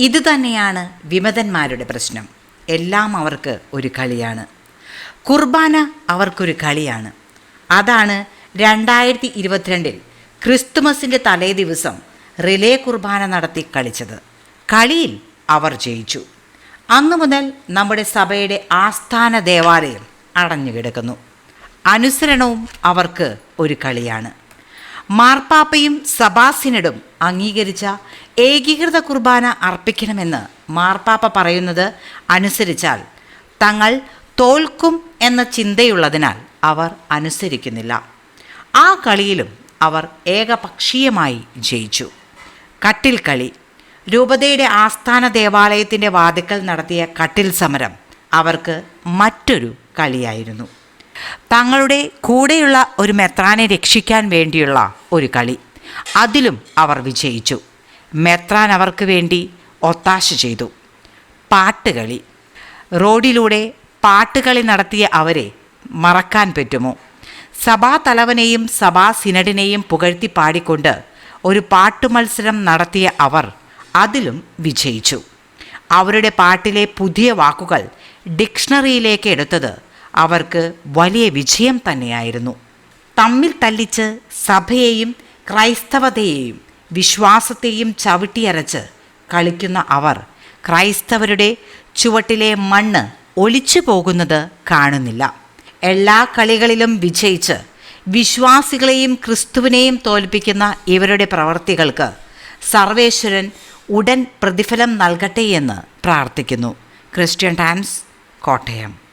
ഇത് തന്നെയാണ് വിമതന്മാരുടെ പ്രശ്നം. എല്ലാം അവർക്ക് ഒരു കളിയാണ്. കുർബാന അവർക്കൊരു കളിയാണ്. അതാണ് രണ്ടായിരത്തി ഇരുപത്തിരണ്ടിൽ ക്രിസ്തുമസിന്റെ തലേ ദിവസം റിലേ കുർബാന നടത്തി കളിച്ചത്. കളിയിൽ അവർ ജയിച്ചു. അന്നു മുതൽ നമ്മുടെ സഭയുടെ ആസ്ഥാന ദേവാലയം അടഞ്ഞുകിടക്കുന്നു. അനുസരണവും അവർക്ക് ഒരു കളിയാണ്. മാർപ്പാപ്പയും സഭാസിനഡും അംഗീകരിച്ച ഏകീകൃത കുർബാന അർപ്പിക്കണമെന്ന് മാർപ്പാപ്പ പറയുന്നത് അനുസരിച്ചാൽ തങ്ങൾ തോൽക്കും എന്ന ചിന്തയുള്ളതിനാൽ അവർ അനുസരിക്കുന്നില്ല. ആ കളിയിലും അവർ ഏകപക്ഷീയമായി ജയിച്ചു. കട്ടിൽ കളി. രൂപതയുടെ ആസ്ഥാന ദേവാലയത്തിന്റെ വാതിക്കൽ നടത്തിയ കട്ടിൽ സമരം അവർക്ക് മറ്റൊരു കളിയായിരുന്നു. തങ്ങളുടെ കൂടെയുള്ള ഒരു മെത്രാനെ രക്ഷിക്കാൻ വേണ്ടിയുള്ള ഒരു കളി. അതിലും അവർ വിജയിച്ചു. മെത്രാൻ അവർക്ക് വേണ്ടി ഒത്താശ ചെയ്തു. പാട്ടുകളി. റോഡിലൂടെ പാട്ടുകളി നടത്തിയ അവരെ മറക്കാൻ പറ്റുമോ? സഭാ തലവനെയും സഭാ സിനഡിനെയും പുകഴ്ത്തി പാടിക്കൊണ്ട് ഒരു പാട്ടുമത്സരം നടത്തിയ അവർ അതിലും വിജയിച്ചു. അവരുടെ പാട്ടിലെ പുതിയ വാക്കുകൾ ഡിക്ഷണറിയിലേക്ക് എടുത്തത് അവർക്ക് വലിയ വിജയം തന്നെയായിരുന്നു. തമ്മിൽ തല്ലിച്ച് സഭയെയും ക്രൈസ്തവതയെയും വിശ്വാസത്തെയും ചവിട്ടിയരച്ച് കളിക്കുന്ന അവർ ക്രൈസ്തവരുടെ ചുവട്ടിലെ മണ്ണ് ഒലിച്ചു പോകുന്നത് കാണുന്നില്ല. എല്ലാ കളികളിലും വിജയിച്ച് വിശ്വാസികളെയും ക്രിസ്തുവിനെയും തോൽപ്പിക്കുന്ന ഇവരുടെ പ്രവർത്തികൾക്ക് സർവേശ്വരൻ ഉടൻ പ്രതിഫലം നൽകട്ടെ എന്ന് പ്രാർത്ഥിക്കുന്നു. Christian Times Kottayam.